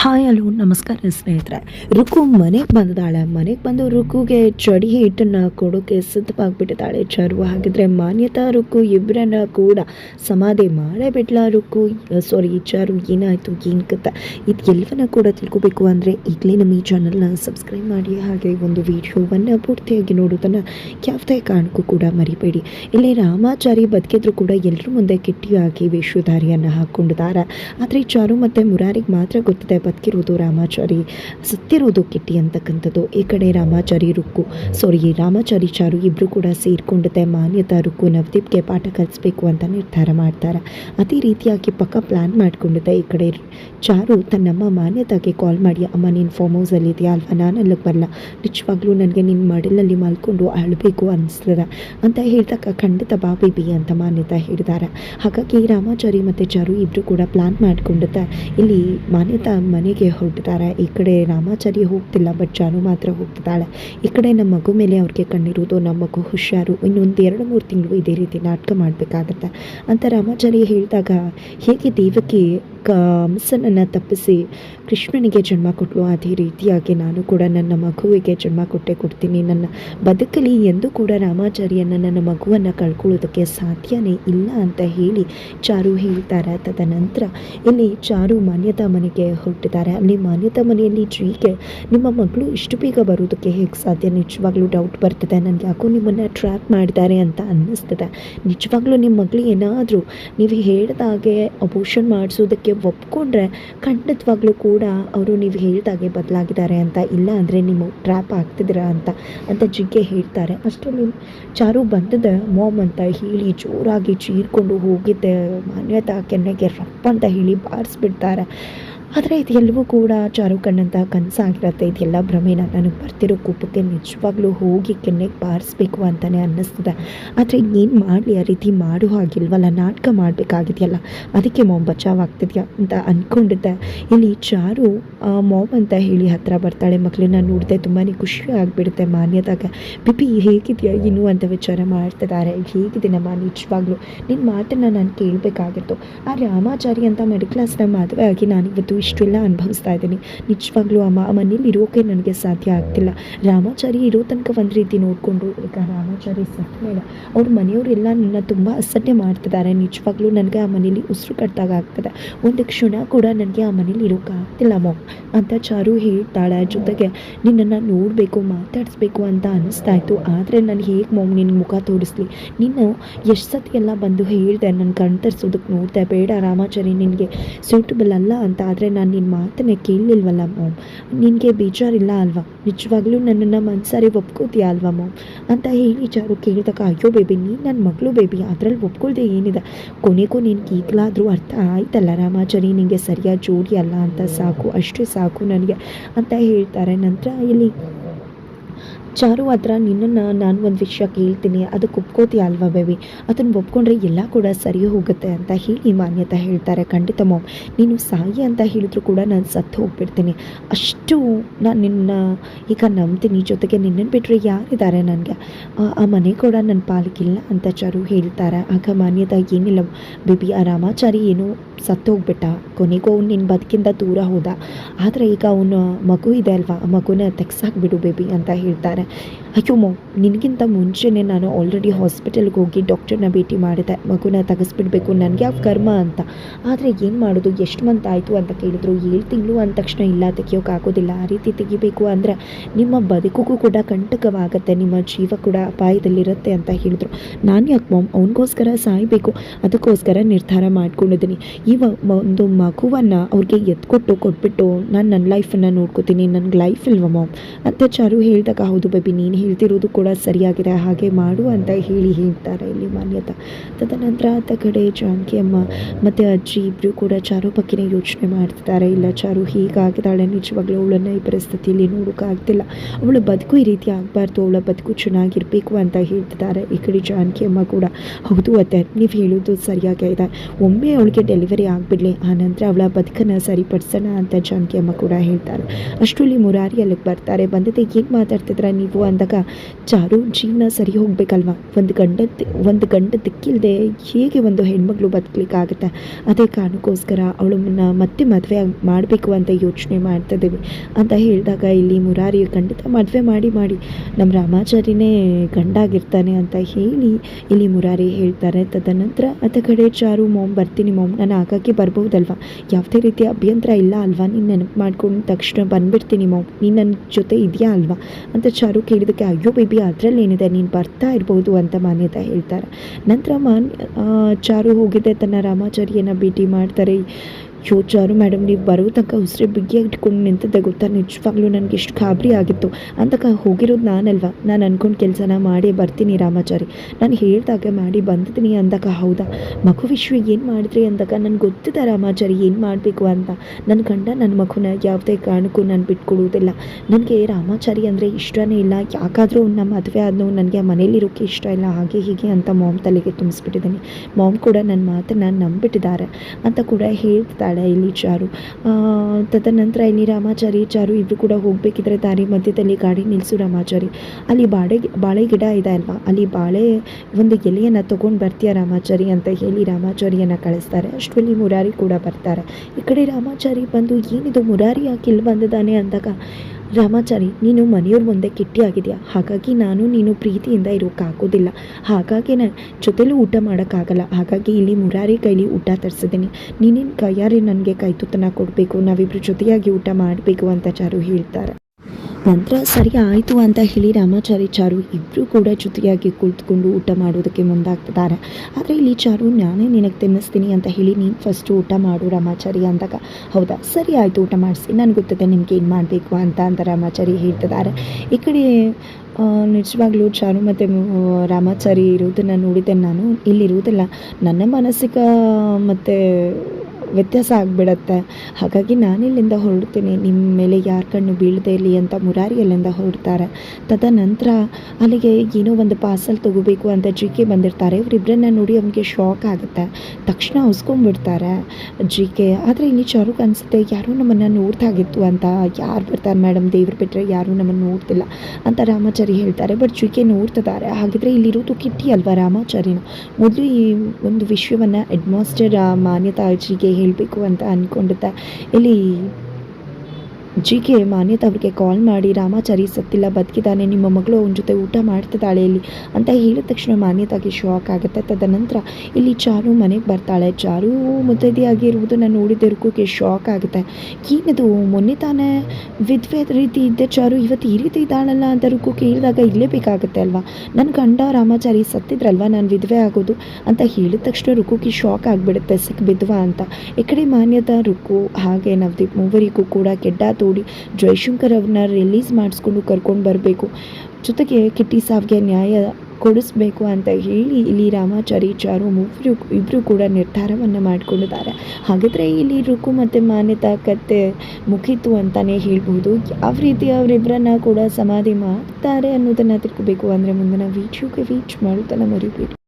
Hi hello ನಮಸ್ಕಾರ ಸ್ನೇಹಿತರೆ. ರುಕು ಮನೆಗೆ ಬಂದಿದ್ದಾಳೆ. ಮನೆಗೆ ಬಂದು ರುಕುಗೆ ಚಡಿ ಹಿಟ್ಟನ್ನು ಕೊಡೋಕೆ ಸಿದ್ಧವಾಗಿಬಿಟ್ಟಿದ್ದಾಳೆ. ಚರ್ವ ಹಾಗಿದ್ರೆ ಮಾನ್ಯತಾ ರುಕು ಇಬ್ಬರನ್ನ ಕೂಡ ಸಮಾಧಿ ಮಾಡೇ ಬಿಡ್ಲಾ ರುಕು. ಸಾರಿ ಚಾರು ಏನಾಯಿತು ಏನು ಕತ್ತ ಇದು ಎಲ್ಲವನ್ನ ಕೂಡ ತಿಳ್ಕೊಬೇಕು ಅಂದರೆ ಈಗಲೇ ನಮ್ಮ ಈ ಚಾನಲ್ನ ಸಬ್ಸ್ಕ್ರೈಬ್ ಮಾಡಿ, ಹಾಗೆ ಒಂದು ವಿಡಿಯೋವನ್ನು ಪೂರ್ತಿಯಾಗಿ ನೋಡೋದನ್ನು ಯಾವುದೇ ಕಾರಣಕ್ಕೂ ಕೂಡ ಮರಿಬೇಡಿ. ಇಲ್ಲಿ ರಾಮಾಚಾರಿ ಬದುಕಿದ್ರು ಕೂಡ ಎಲ್ಲರೂ ಮುಂದೆ ಕಿಟ್ಟಿಯಾಗಿ ವೇಷಧಾರಿಯನ್ನು ಹಾಕ್ಕೊಂಡಿದ್ದಾರೆ. ಆದರೆ ಚಾರು ಮತ್ತು ಮುರಾರಿಗೆ ಮಾತ್ರ ಗೊತ್ತಿದೆ. ಬದುಕಿರೋದು ರಾಮಾಚಾರಿ ಸತ್ತಿರೋದು ಕಿಟ್ಟಿ ಅಂತಕ್ಕಂಥದ್ದು. ಈ ಕಡೆ ರಾಮಾಚಾರಿ ರುಕ್ಕು. ಸಾರಿ ರಾಮಾಚಾರಿ ಚಾರು ಇಬ್ಬರು ಕೂಡ ಸೇರ್ಕೊಂಡಿದ್ದೆ. ಮಾನ್ಯತಾ ರುಕ್ಕು ನವದೀಪ್ಗೆ ಪಾಠ ಕಲಿಸ್ಬೇಕು ಅಂತ ನಿರ್ಧಾರ ಮಾಡ್ತಾರೆ? ಅದೇ ರೀತಿಯಾಗಿ ಪಕ್ಕ ಪ್ಲ್ಯಾನ್ ಮಾಡ್ಕೊಂಡಿದ್ದೆ. ಈ ಕಡೆ ಚಾರು ತನ್ನಮ್ಮ ಮಾನ್ಯತಾಗೆ ಕಾಲ್ ಮಾಡಿ, ಅಮ್ಮ, ನೀನು ಫಾರ್ಮ್ ಹೌಸಲ್ಲಿ ಇದೆಯಾ ಅಲ್ವಾ? ನಾನು ಅಲ್ಲಿಗೆ ಬರಲ್ಲ ನಿಜವಾಗ್ಲೂ ನನಗೆ ನಿನ್ನ ಮಡಿಲಲ್ಲಿ ಮಲ್ಕೊಂಡು ಅಳಬೇಕು ಅನಿಸ್ತದೆ ಅಂತ ಹೇಳಿದಾಗ, ಖಂಡಿತ ಬಾ ಬಿ ಅಂತ ಮಾನ್ಯತಾ ಹೇಳಿದ್ದಾರೆ ಹಾಗಾಗಿ ರಾಮಾಚಾರಿ ಮತ್ತು ಚಾರು ಇಬ್ಬರು ಕೂಡ ಪ್ಲ್ಯಾನ್ ಮಾಡ್ಕೊಂಡಿದ್ದೆ. ಇಲ್ಲಿ ಮಾನ್ಯತಾ ಮನೆಗೆ ಹೊರಟಿದ್ದಾರೆ. ಈ ಕಡೆ ರಾಮಾಚಾರಿ ಹೋಗ್ತಿಲ್ಲ ಬಟ್ ಜಾನು ಮಾತ್ರ ಹೋಗ್ತಿದ್ದಾಳೆ. ಈ ಕಡೆ ನಮ್ಮ ಮಗು ಮೇಲೆ ಅವ್ರಿಗೆ ಕಣ್ಣಿರುವುದು ನಮ್ಮ ಮಗು ಹುಷಾರು. ಇನ್ನೊಂದು ಎರಡು ಮೂರು ತಿಂಗಳು ಇದೇ ರೀತಿ ನಾಟಕ ಮಾಡಬೇಕಾಗತ್ತೆ. ಅಂತ ರಾಮಾಚಾರಿ ಹೇಳಿದಾಗ, ಹೇಗೆ ದೇವಕಿ ಕಂಸನನ್ನು ತಪ್ಪಿಸಿ ಕೃಷ್ಣನಿಗೆ ಜನ್ಮ ಕೊಟ್ಟಳು ಅದೇ ರೀತಿಯಾಗಿ ನಾನು ಕೂಡ ನನ್ನ ಮಗುವಿಗೆ ಜನ್ಮ ಕೊಟ್ಟೆ ಕೊಡ್ತೀನಿ. ನನ್ನ ಬದುಕಲಿ ಎಂದು ಕೂಡ ರಾಮಾಚಾರ್ಯನ ನನ್ನ ಮಗುವನ್ನು ಕಳ್ಕೊಳ್ಳೋದಕ್ಕೆ ಸಾಧ್ಯನೇ ಇಲ್ಲ ಅಂತ ಹೇಳಿ ಚಾರು ಹೇಳ್ತಾರೆ. ತದನಂತರ ಇಲ್ಲಿ ಚಾರು ಮಾನ್ಯತಾ ಮನೆಗೆ ಹೊರಟಿದ್ದಾರೆ. ಅಲ್ಲಿ ಮಾನ್ಯತಾ ಮನೆಯಲ್ಲಿ ಜೀಗೆ ನಿಮ್ಮ ಮಗಳು ಇಷ್ಟು ಬೇಗ ಬರೋದಕ್ಕೆ ಹೇಗೆ ಸಾಧ್ಯ? ನಿಜವಾಗ್ಲೂ ಡೌಟ್ ಬರ್ತದೆ. ನನಗೆ ಯಾಕೋ ನಿಮ್ಮನ್ನು ಟ್ರ್ಯಾಪ್ ಮಾಡಿದ್ದಾರೆ ಅಂತ ಅನ್ನಿಸ್ತದೆ. ನಿಜವಾಗ್ಲೂ ನಿಮ್ಮ ಮಗಳು ಏನಾದರೂ, ನೀವು ಹೇಳಿದಾಗೆ ಅಬೋಷನ್ ಮಾಡಿಸೋದಕ್ಕೆ ಒಪ್ಕೊಂಡ್ರೆ ಖಂಡಿತವಾಗ್ಲೂ ಕೂಡ ಅವರು ನೀವು ಹೇಳಿದಾಗೆ ಬದಲಾಗಿದ್ದಾರೆ ಅಂತ, ಇಲ್ಲ ಅಂದರೆ ನೀವು ಟ್ರ್ಯಾಪ್ ಆಗ್ತಿದ್ದೀರಾ ಅಂತ ಅಂತ ಜಿಗ್ಗೆ ಹೇಳ್ತಾರೆ. ಅಷ್ಟರಲ್ಲಿ ಚಾರು ಬಂದದ ಮೋಮ್ ಅಂತ ಹೇಳಿ ಜೋರಾಗಿ ಚೀರ್ಕೊಂಡು ಹೋಗಿದ್ದೆ ಮಾನ್ಯತಾ ಕೆನ್ನೆಗೆ ರಪ್ಪ ಅಂತ ಹೇಳಿ ಬಾರಿಸ್ಬಿಡ್ತಾರೆ. ಆದರೆ ಇದೆಲ್ಲವೂ ಕೂಡ ಚಾರು ಕಣ್ಣಂತ ಕನಸಾಗಿರತ್ತೆ. ಇದೆಲ್ಲ ಭ್ರಮೆನ ನನಗೆ ಬರ್ತಿರೋ ಕೋಪಕ್ಕೆ ನಿಜವಾಗ್ಲೂ ಹೋಗಿ ಕೆನ್ನೆಗೆ ಬಾರಿಸ್ಬೇಕು ಅಂತಲೇ ಅನ್ನಿಸ್ತದೆ. ಆದರೆ ಏನು ಮಾಡಲಿ, ಆ ರೀತಿ ಮಾಡೋ ಹಾಗಿಲ್ವಲ್ಲ, ನಾಟಕ ಮಾಡಬೇಕಾಗಿದೆಯಲ್ಲ, ಅದಕ್ಕೆ ಮಾಮ್ ಬಚಾವ್ ಆಗ್ತಿದ್ಯಾ ಅಂತ ಅಂದ್ಕೊಂಡಿದ್ದೆ ಇಲ್ಲಿ ಚಾರು ಮಾಮ್ ಅಂತ ಹೇಳಿ ಹತ್ತಿರ ಬರ್ತಾಳೆ ಮಕ್ಕಳನ್ನ ನೋಡಿದೆ ತುಂಬಾ ಖುಷಿ ಆಗಿಬಿಡುತ್ತೆ ಮಾನ್ಯದಾಗ. ಬಿಪಿ ಹೇಗಿದೆಯಾ? ಇನ್ನು ಅಂತ ವಿಚಾರ ಮಾಡ್ತಿದ್ದಾರೆ. ಹೇಗಿದೆ ನಮ್ಮ ನಿಜವಾಗ್ಲೂ? ನಿನ್ನ ಮಾತನ್ನು ನಾನು ಕೇಳಬೇಕಾಗಿತ್ತು. ಆ ರಾಮಾಚಾರಿ ಅಂತ ಮಿಡ್ ಕ್ಲಾಸ್ನ ಮದುವೆ ಆಗಿ ನಾನಿವತ್ತು ಇಷ್ಟೆಲ್ಲ ಅನುಭವಿಸ್ತಾ ಇದ್ದೀನಿ. ನಿಜವಾಗ್ಲೂ ಅಮ್ಮ ಆ ಮನೇಲಿ ಇರೋಕೆ ನನಗೆ ಸಾಧ್ಯ ಆಗ್ತಿಲ್ಲ. ರಾಮಾಚಾರಿ ಇರೋ ತನಕ ಒಂದು ರೀತಿ ನೋಡಿಕೊಂಡು ಈಗ ರಾಮಾಚಾರಿ ಸತ್ತ ಮೇಲೆ ಅವ್ರ ಮನೆಯವರೆಲ್ಲ ನನ್ನ ತುಂಬ ಅಸಡ್ಡೆ ಮಾಡ್ತಿದ್ದಾರೆ. ನಿಜವಾಗ್ಲೂ ನನಗೆ ಆ ಮನೇಲಿ ಉಸಿರು ಕಟ್ಟಿದಾಗ ಆಗ್ತದೆ. ಒಂದು ಕ್ಷಣ ಕೂಡ ನನಗೆ ಆ ಮನೇಲಿ ಇರೋಕೆ ಆಗ್ತಿಲ್ಲ ಮಾಮ್ ಅಂತ ಚಾರು ಹೇಳ್ತಾಳೆ. ಜೊತೆಗೆ ನಿನ್ನನ್ನು ನೋಡಬೇಕು, ಮಾತಾಡಿಸ್ಬೇಕು ಅಂತ ಅನ್ನಿಸ್ತಾ ಇತ್ತು. ಆದರೆ ನಾನು ಹೇಗೆ ಮೊಮ್ಮ ನಿನ್ನ ಮುಖ ತೋರಿಸ್ಲಿ? ನೀನು ಎಷ್ಟು ಸತಿ ಎಲ್ಲ ಬಂದು ಹೇಳಿದೆ ನನ್ನ ಕಣ್ ತರಿಸೋದಕ್ಕೆ ನೋಡಿದೆ. ಬೇಡ ರಾಮಾಚಾರಿ, ನಿನಗೆ ಸೂಟಬಲ್ ಅಲ್ಲ ಅಂತ. ಆದರೆ ನಾನು ನಿನ್ನ ಮಾತನ್ನೇ ಕೇಳಲಿಲ್ವಲ್ಲ ಮಾಮ್ ನಿನಗೆ ಬೇಜಾರಿಲ್ಲ ಅಲ್ವಾ? ನಿಜವಾಗ್ಲೂ ನನ್ನನ್ನು ಮನ್ಸಾರಿ ಒಪ್ಕೋತೀಯ ಅಲ್ವಾ ಮಾಮ್ ಅಂತ ಹೇಳಿ ಚಾರು ಕೇಳಿದಾಗ, ಅಯ್ಯೋ ಬೇಬಿ, ನೀನು ನನ್ನ ಮಗಳು ಬೇಬಿ, ಅದರಲ್ಲಿ ಒಪ್ಕೊಳ್ದೆ ಏನಿದೆ? ಕೊನೆಗೂ ನಿನಗೆ ಈಗಲಾದರೂ ಅರ್ಥ ಆಯ್ತಲ್ಲ ರಾಮಾಚಾರಿ ನಿನಗೆ ಸರಿಯಾದ ಜೋಡಿ ಅಲ್ಲ ಅಂತ ಸಾಕು, ಅಷ್ಟೇ ಸಾಕು ನನಗೆ ಅಂತ ಹೇಳ್ತಾರೆ. ನಂತರ ಇಲ್ಲಿ ಚಾರು ಹತ್ರ ನಿನ್ನನ್ನು ನಾನು ಒಂದು ವಿಷಯ ಕೇಳ್ತೀನಿ. ಅದಕ್ಕೆ ಒಪ್ಕೋತೀಯ ಅಲ್ವಾ ಬೇಬಿ? ಅದನ್ನು ಒಪ್ಕೊಂಡ್ರೆ ಎಲ್ಲ ಕೂಡ ಸರಿ ಹೋಗುತ್ತೆ ಅಂತ ಹೇಳಿ ಮಾನ್ಯತೆ ಹೇಳ್ತಾರೆ. ಖಂಡಿತ ಮಾಮ್. ನೀನು ಸಾಯಿ ಅಂತ ಹೇಳಿದ್ರು ಕೂಡ ನಾನು ಸತ್ತು ಹೋಗ್ಬಿಡ್ತೀನಿ. ಅಷ್ಟು ನಾನು ನಿನ್ನ ಈಗ ನಂಬ್ತೀನಿ. ಜೊತೆಗೆ ನಿನ್ನನ್ನು ಬಿಟ್ಟರೆ ಯಾರಿದ್ದಾರೆ ನನಗೆ? ಆ ಮನೆ ಕೂಡ ನನ್ನ ಪಾಲಿಕಿಲ್ಲ ಅಂತ ಚಾರು ಹೇಳ್ತಾರೆ. ಆಗ ಮಾನ್ಯತೆ, ಏನಿಲ್ಲ ಬೇಬಿ, ಆ ರಾಮಾಚಾರಿ ಏನು ಸತ್ತು ಹೋಗ್ಬಿಟ್ಟ. ಕೊನೆಗೂ ಅವ್ನು ನಿನ್ನ ಬದುಕಿಂದ ದೂರ ಹೋದ. ಆದರೆ ಈಗ ಅವನು ಮಗು ಇದೆ ಅಲ್ವಾ? ಆ ಮಗುನ ತೆಗ್ಸಾಕ್ಬಿಡು ಬೇಬಿ ಅಂತ ಹೇಳ್ತಾರೆ. ಅಯ್ಯೋ ಮೋ, ನಿನಗಿಂತ ಮುಂಚೆನೇ ನಾನು ಆಲ್ರೆಡಿ ಹಾಸ್ಪಿಟಲ್ಗೆ ಹೋಗಿ ಡಾಕ್ಟರ್ನ ಭೇಟಿ ಮಾಡಿದೆ. ಮಗುನ ತೆಗೆಸ್ಬಿಡ್ಬೇಕು, ನನಗೆ ಯಾವ ಕರ್ಮ ಅಂತ. ಆದರೆ ಏನು ಮಾಡೋದು? ಎಷ್ಟು ಮಂತ್ ಆಯಿತು ಅಂತ ಕೇಳಿದ್ರು. ಏಳು ತಿಂಗಳು ಅಂದ ತಕ್ಷಣ ಇಲ್ಲ ತೆಗಿಯೋಕ್ಕಾಗೋದಿಲ್ಲ ಆ ರೀತಿ ತೆಗಿಬೇಕು ಅಂದರೆ ನಿಮ್ಮ ಬದುಕಿಗೂ ಕೂಡ ಕಂಟಕವಾಗುತ್ತೆ. ನಿಮ್ಮ ಜೀವ ಕೂಡ ಅಪಾಯದಲ್ಲಿರುತ್ತೆ ಅಂತ ಹೇಳಿದ್ರು. ನಾನು ಯಾಕೆ ಮಾಮ್ ಅವನಿಗೋಸ್ಕರ ಸಾಯಬೇಕು? ಅದಕ್ಕೋಸ್ಕರ ನಿರ್ಧಾರ ಮಾಡ್ಕೊಂಡಿದ್ದೀನಿ ಈ ಒಂದು ಮಗುವನ್ನು ಅವ್ರಿಗೆ ಎತ್ಕೊಟ್ಟು ಕೊಟ್ಬಿಟ್ಟು ನಾನು ನನ್ನ ಲೈಫನ್ನು ನೋಡ್ಕೋತೀನಿ. ನನಗೆ ಲೈಫ್ ಇಲ್ವ ಮಾಮ್ ಅಂತ ಚಾರು ಹೇಳಿದಾಗ ಹೌದು ಬೇಬಿ, ನೀನು ಹೇಳ್ತಿರೋದು ಕೂಡ ಸರಿಯಾಗಿದೆ, ಹಾಗೆ ಮಾಡು ಅಂತ ಹೇಳಿ ಹೇಳ್ತಾರೆ ಇಲ್ಲಿ ಮಾನ್ಯತಾ. ತದನಂತರ ಆತ ಕಡೆ ಜಾನಕಿ ಅಮ್ಮ ಮತ್ತು ಅಜ್ಜಿ ಇಬ್ಬರು ಕೂಡ ಚಾರು ಬಗ್ಗೆ ಯೋಚನೆ ಮಾಡ್ತಿದ್ದಾರೆ. ಇಲ್ಲ ಚಾರು ಹೀಗಾಗಿದ್ದಾಳೆ ನಿಜವಾಗ್ಲೂ ಅವಳನ್ನು ಈ ಪರಿಸ್ಥಿತಿಯಲ್ಲಿ ನೋಡೋಕ್ಕಾಗ್ತಿಲ್ಲ ಅವಳ ಬದುಕು ಈ ರೀತಿ ಆಗಬಾರ್ದು, ಅವಳ ಬದುಕು ಚೆನ್ನಾಗಿರಬೇಕು ಅಂತ ಹೇಳ್ತಿದ್ದಾರೆ ಈ ಕಡೆ ಜಾನಕಿ ಅಮ್ಮ ಕೂಡ. ಹೌದು ಅತ್ತೆ, ನೀವು ಹೇಳೋದು ಸರಿಯಾಗೇ ಇದೆ. ಒಮ್ಮೆ ಅವಳಿಗೆ ಡೆಲಿವರಿ ಆಗಿಬಿಡಲಿ, ಆನಂತರ ಅವಳ ಬದುಕನ್ನು ಸರಿಪಡಿಸೋಣ ಅಂತ ಜಾನಕಿ ಅಮ್ಮ ಕೂಡ ಹೇಳ್ತಾರೆ. ಅಷ್ಟರಲ್ಲಿ ಮುರಾರಿ ಅಲ್ಲಿಗೆ ಬರ್ತಾರೆ. ಬಂದದ್ದು ಏನು ಮಾತಾಡ್ತಿದ್ರೆ ನೀವು ಅಂದಾಗ, ಚಾರು, ಜೀವನ ಸರಿ ಹೋಗಬೇಕಲ್ವಾ? ಒಂದು ಗಂಡ ಒಂದು ಗಂಡ ದಿಕ್ಕಿಲ್ಲದೆ ಹೇಗೆ ಒಂದು ಹೆಣ್ಮಗಳು ಬದುಕಲಿಕ್ಕಾಗುತ್ತೆ? ಅದೇ ಕಾರಣಕ್ಕೋಸ್ಕರ ಅವಳನ್ನ ಮತ್ತೆ ಮದುವೆ ಮಾಡಬೇಕು ಅಂತ ಯೋಚನೆ ಮಾಡ್ತಿದ್ದೀವಿ ಅಂತ ಹೇಳಿದಾಗ ಇಲ್ಲಿ ಮುರಾರಿ ಖಂಡಿತ ಮದುವೆ ಮಾಡಿ ಮಾಡಿ, ನಮ್ಮ ರಾಮಾಚಾರಿನೇ ಗಂಡಾಗಿರ್ತಾನೆ ಅಂತ ಹೇಳಿ ಇಲ್ಲಿ ಮುರಾರಿ ಹೇಳ್ತಾರೆ. ತದನಂತರ, ಅದ ಕಡೆ ಚಾರು, ಮೊಮ್ ಬರ್ತೀನಿ ಮೊಮ್, ನಾನು ಆಗಾಗ್ಗೆ ಬರ್ಬೋದಲ್ವ ಯಾವುದೇ ರೀತಿಯ ಅಭ್ಯಂತರ ಇಲ್ಲ ಅಲ್ವಾ? ನೀನು ನೆನಪು ಮಾಡ್ಕೊಂಡು ತಕ್ಷಣ ಬಂದ್ಬಿಡ್ತೀನಿ ಮೋಮ್. ನೀನು ನನ್ನ ಜೊತೆ ಇದೆಯಾ ಅಲ್ವಾ? ಅಂತ ಚಾರು ಕೇಳಿದಕ್ಕೆ ಅಯ್ಯೋ ಬೇಬಿ ಅದರಲ್ಲೇನಿದೆ ನೀನು ಬರ್ತಾ ಇರ್ಬೋದು ಅಂತ ಮಾನ್ಯತೆ ಹೇಳ್ತಾರೆ. ನಂತರ ಮಾನ್ ಆ, ಚಾರು ಹೋಗಿದ್ದೆ ತನ್ನ ರಾಮಾಚಾರ್ಯನ ಭೇಟಿ ಮಾಡ್ತಾರೆ. ಯೋ ಚಾರು ಮೇಡಮ್ ನೀವು ಬರೋ ತನಕ ಉಸಿರು ಬಿಗಿಯಾಗಿಟ್ಕೊಂಡು ನಿಂತಿದ್ದೆ ಗೊತ್ತಾ? ನಿಜವಾಗ್ಲೂ ನನಗೆ ಎಷ್ಟು ಖಾಬರಿ ಆಗಿತ್ತು. ಅಂತಕ ಹೋಗಿರೋದು ನಾನಲ್ವಾ? ನಾನು ಅನ್ಕೊಂಡು ಕೆಲಸನ ಮಾಡಿ ಬರ್ತೀನಿ ರಾಮಾಚಾರಿ. ನಾನು ಹೇಳಿದಾಗ ಮಾಡಿ ಬಂದಿದ್ದೀನಿ ಅಂದಾಗ ಹೌದಾ? ಮಗು ವಿಶ್ವ ಏನು ಮಾಡಿದ್ರಿ ಅಂದಾಗ? ನನಗೆ ಗೊತ್ತಿದೆ ರಾಮಾಚಾರಿ ಏನು ಮಾಡಬೇಕು ಅಂತ. ನನ್ನ ಗಂಡ ನನ್ನ ಮಗುನ ಯಾವುದೇ ಕಾರಣಕ್ಕೂ ನಾನು ಬಿಟ್ಕೊಡುವುದಿಲ್ಲ. ನನಗೆ ರಾಮಾಚಾರಿ ಅಂದರೆ ಇಷ್ಟನೇ ಇಲ್ಲ. ಯಾಕಾದರೂ ನಮ್ಮ ಮದುವೆ ಆದ್ನೂ ನನಗೆ ಮನೇಲಿರೋಕ್ಕೆ ಇಷ್ಟ ಇಲ್ಲ. ಹಾಗೆ ಹೀಗೆ ಅಂತ ಮಾಮ್ ತಲೆಗೆ ತುಂಬಿಸ್ಬಿಟ್ಟಿದ್ದೀನಿ. ಮಾಮ್ ಕೂಡ ನನ್ನ ಮಾತನ್ನು ನಂಬಿಟ್ಟಿದ್ದಾರೆ ಅಂತ ಕೂಡ ಹೇಳ್ತಾಳೆ ಇಲ್ಲಿ ಚಾರು ತದನಂತರ ಇಲ್ಲಿ ರಾಮಾಚಾರಿ ಚಾರು ಇಬ್ಬರು ಕೂಡ ಹೋಗಬೇಕಿದ್ರೆ ದಾರಿ ಮಧ್ಯದಲ್ಲಿ ಗಾಡಿ ನಿಲ್ಲಿಸು ರಾಮಾಚಾರಿ. ಅಲ್ಲಿ ಬಾಳೆ ಬಾಳೆ ಗಿಡ ಇದೆ ಅಲ್ವಾ? ಅಲ್ಲಿ ಬಾಳೆ, ಒಂದು ಎಲೆಯನ್ನು ತೊಗೊಂಡು ಬರ್ತೀಯ ರಾಮಾಚಾರಿ ಅಂತ ಹೇಳಿ ರಾಮಾಚಾರಿಯನ್ನು ಕಳಿಸ್ತಾರೆ. ಅಷ್ಟರಲ್ಲಿ ಮುರಾರಿ ಕೂಡ ಬರ್ತಾರೆ. ಈ ಕಡೆ ರಾಮಾಚಾರಿ ಬಂದು, ಏನಿದು ಮುರಾರಿ ಯಾಕೆ ಇಲ್ಲಿ ಬಂದಿದ್ದಾನೆ? ಅಂದಾಗ ರಾಮಾಚಾರಿ, ನೀನು ಮನೆಯವ್ರ ಮುಂದೆ ಆಗಿದೆಯಾ? ಹಾಗಾಗಿ ನಾನು ನೀನು ಪ್ರೀತಿಯಿಂದ ಇರೋಕ್ಕಾಗೋದಿಲ್ಲ ಹಾಗಾಗಿ ನಾನು ಜೊತೆಲೂ ಊಟ ಮಾಡೋಕ್ಕಾಗಲ್ಲ. ಹಾಗಾಗಿ ಇಲ್ಲಿ ಮುರಾರಿ ಕೈಲಿ ಊಟ ತರಿಸಿದ್ದೀನಿ ನೀನೇನು ಕೈಯಾರಿ ನನಗೆ ಕೈ ತುತ್ತನ ಕೊಡಬೇಕು? ನಾವಿಬ್ಬರು ಜೊತೆಯಾಗಿ ಊಟ ಮಾಡಬೇಕು ಅಂತ ಚಾರು ಹೇಳ್ತಾರೆ. ನಂತರ ಸರಿ ಆಯಿತು ಅಂತ ಹೇಳಿ ರಾಮಾಚಾರಿ ಚಾರು ಇಬ್ಬರು ಕೂಡ ಜೊತೆಯಾಗಿ ಕುಳಿತುಕೊಂಡು ಊಟ ಮಾಡೋದಕ್ಕೆ ಮುಂದಾಗ್ತಿದ್ದಾರೆ. ಆದರೆ ಇಲ್ಲಿ ಚಾರು, ನಾನೇ ನಿನಗೆ ತಿನ್ನಿಸ್ತೀನಿ ಅಂತ ಹೇಳಿ ನೀನು ಫಸ್ಟು ಊಟ ಮಾಡು ರಾಮಾಚಾರಿ ಅಂದಾಗ, ಹೌದಾ, ಸರಿ ಆಯಿತು, ಊಟ ಮಾಡಿಸಿ. ನನಗೆ ಗೊತ್ತಿದೆ ನಿಮ್ಗೆ ಏನು ಮಾಡಬೇಕು ಅಂತ ಅಂತ ರಾಮಾಚಾರಿ ಹೇಳ್ತಿದ್ದಾರೆ. ಈ ಕಡೆ ನಿಜವಾಗ್ಲೂ ಚಾರು ಮತ್ತು ರಾಮಾಚಾರಿ ಇರೋದನ್ನು ನೋಡಿದ್ದೆ ನಾನು ಇಲ್ಲಿರುವುದಿಲ್ಲ. ನನ್ನ ಮಾನಸಿಕ ಮತ್ತು ವ್ಯತ್ಯಾಸ ಆಗಿಬಿಡತ್ತೆ. ಹಾಗಾಗಿ ನಾನಿಲ್ಲಿಂದ ಹೊರಡ್ತೀನಿ. ನಿಮ್ಮ ಮೇಲೆ ಯಾರ ಕಣ್ಣು ಬೀಳದೆ ಇರಲಿ ಅಂತ ಮುರಾರಿ ಅಲ್ಲಿಂದ ಹೊರಡ್ತಾರೆ. ತದನಂತರ ಅಲ್ಲಿಗೆ ಏನೋ ಒಂದು ಪಾರ್ಸಲ್ ತಗೋಬೇಕು ಅಂತ ಜಿ ಕೆ ಬಂದಿರ್ತಾರೆ. ಇವರಿಬ್ಬರನ್ನ ನೋಡಿ ಅವನಿಗೆ ಶಾಕ್ ಆಗುತ್ತೆ. ತಕ್ಷಣ ಉಸ್ಕೊಂಡ್ಬಿಡ್ತಾರೆ ಜಿ ಕೆ ಆದರೆ ಇಲ್ಲಿ ಚಾರುಕ್ ಅನಿಸುತ್ತೆ. ಯಾರೂ ನಮ್ಮನ್ನು ನೋಡ್ತಾಗಿತ್ತು ಅಂತ. ಯಾರು ಬರ್ತಾರೆ ಮೇಡಮ್ ದೇವ್ರ ಬಿಟ್ಟರೆ ಯಾರೂ ನಮ್ಮನ್ನು ನೋಡ್ತಿಲ್ಲ ಅಂತ ರಾಮಾಚಾರಿ ಹೇಳ್ತಾರೆ. ಬಟ್ ಜಿ ಕೆ ನೋಡ್ತಿದ್ದಾರೆ. ಹಾಗಿದ್ರೆ ಇಲ್ಲಿರೋದು ಕಿಟ್ಟಿ ಅಲ್ವಾ ರಾಮಾಚಾರಿನ? ಮೊದಲು ಈ ಒಂದು ವಿಷಯವನ್ನು ಹೆಡ್ಮಾಸ್ಟರ್ ಮಾನ್ಯತಾ ಅಜ್ಜಿಗೆ ಹೇಳಬೇಕು ಅಂತ ಅಂದ್ಕೊಂಡಿದ್ದೆ ಇಲ್ಲಿ ಜಿ ಕೆ ಮಾನ್ಯತಾ ಅವ್ರಿಗೆ ಕಾಲ್ ಮಾಡಿ, ರಾಮಾಚಾರಿ ಸತ್ತಿಲ್ಲ, ಬದುಕಿದ್ದಾನೆ, ನಿಮ್ಮ ಮಗಳು ಅವನ ಜೊತೆ ಊಟ ಮಾಡ್ತಿದ್ದಾಳೆ ಇಲ್ಲಿ ಅಂತ ಹೇಳಿದ ತಕ್ಷಣ ಮಾನ್ಯತಾಗೆ ಶಾಕ್ ಆಗುತ್ತೆ. ತದನಂತರ ಇಲ್ಲಿ ಚಾರು ಮನೆಗೆ ಬರ್ತಾಳೆ. ಚಾರು ಮುತ್ತೈದೆಯಾಗಿರುವುದನ್ನು ನೋಡಿದ ರುಕುಗೆ ಶಾಕ್ ಆಗುತ್ತೆ. ಏನಿದು, ಮೊನ್ನೆ ತಾನೇ ವಿದ್ವೆ ರೀತಿ ಇದ್ದೆ ಚಾರು, ಇವತ್ತು ಈ ರೀತಿ ಇದ್ದಾಳಲ್ಲ ಅಂತ ರುಕು ಕೇಳಿದಾಗ ಇರಲೇಬೇಕಾಗುತ್ತೆ ಅಲ್ವಾ? ನನ್ನ ಗಂಡ ರಾಮಾಚಾರಿ ಸತ್ತಿದ್ರಲ್ವಾ, ನಾನು ವಿಧವೆ ಆಗೋದು ಅಂತ ಹೇಳಿದ ತಕ್ಷಣ ರುಕುಗೆ ಶಾಕ್ ಆಗಿಬಿಡುತ್ತೆ ಸಿಕ್ ಬಿದ್ವಾ ಅಂತ. ಈ ಕಡೆ ಮಾನ್ಯತಾ, ರುಕು ಹಾಗೆ ನವದೀಪ್ ಮೂವರಿಗೂ ಕೂಡ ಕೆಡ್ಡ ಜಯಶಂಕರ್ ಅವ್ರನ್ನ ರಿಲೀಸ್ ಮಾಡಿಸ್ಕೊಂಡು ಕರ್ಕೊಂಡು ಬರಬೇಕು. ಜೊತೆಗೆ ಕಿಟ್ಟಿ ಸಾವ್ಗೆ ನ್ಯಾಯ ಕೊಡಿಸ್ಬೇಕು ಅಂತ ಹೇಳಿ ಇಲ್ಲಿ ರಾಮಾಚಾರಿ ಚಾರು ಮೂವರು ಇಬ್ಬರು ಕೂಡ ನಿರ್ಧಾರವನ್ನು ಮಾಡಿಕೊಂಡಿದ್ದಾರೆ. ಹಾಗಿದ್ರೆ ಇಲ್ಲಿ ರುಕು ಮತ್ತು ಮಾನ್ಯತಾ ಕತ್ತೆ ಮುಗೀತು ಅಂತಲೇ ಹೇಳ್ಬೋದು. ಯಾವ ರೀತಿ ಅವರಿಬ್ಬರನ್ನ ಕೂಡ ಸಮಾಧಿ ಮಾಡ್ತಾರೆ ಅನ್ನೋದನ್ನು ತಿಳ್ಕೊಬೇಕು. ಅಂದರೆ ಮುಂದಿನ ವೀಡಿಯೋಗೆ ವೀಚ್ ಮಾಡೋದನ್ನು ಮರಿಬೇಡಿ.